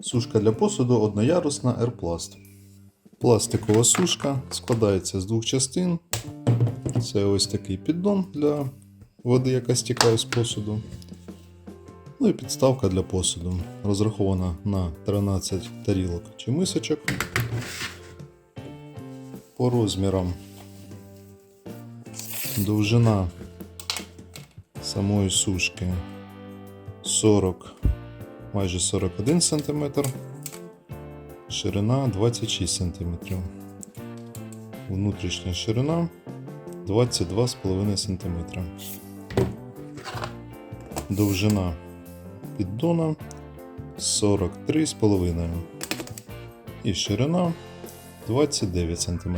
Сушка для посуду одноярусна Airplast. Пластикова сушка складається з двох частин. Це ось такий піддон для води, яка стікає з посуду. Ну і підставка для посуду. Розрахована на 13 тарілок чи мисочок. По розмірам довжина самої сушки 40, майже 41 см, ширина 26 см. Внутрішня ширина 22,5 см. Довжина піддона 43,5 і ширина 29 см.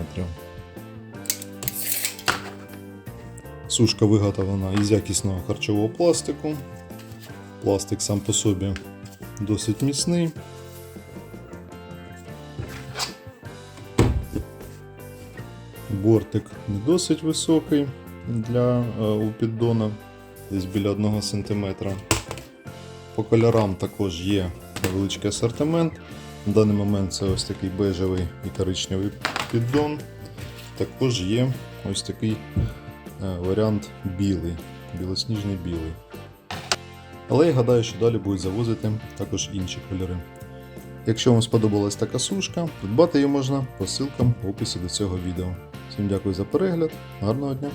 Сушка виготовлена із якісного харчового пластику. Пластик сам по собі досить міцний. Бортик не досить високий для е, у піддона, десь біля 1 см. По кольорам також є невеличкий асортимент. На даний момент це ось такий бежевий і коричневий піддон. Також є ось такий е, варіант білий, білосніжний білий. Але я гадаю, що далі будуть завозити також інші кольори. Якщо вам сподобалась така сушка, придбати її можна по ссылкам в описі до цього відео. Всім дякую за перегляд, гарного дня!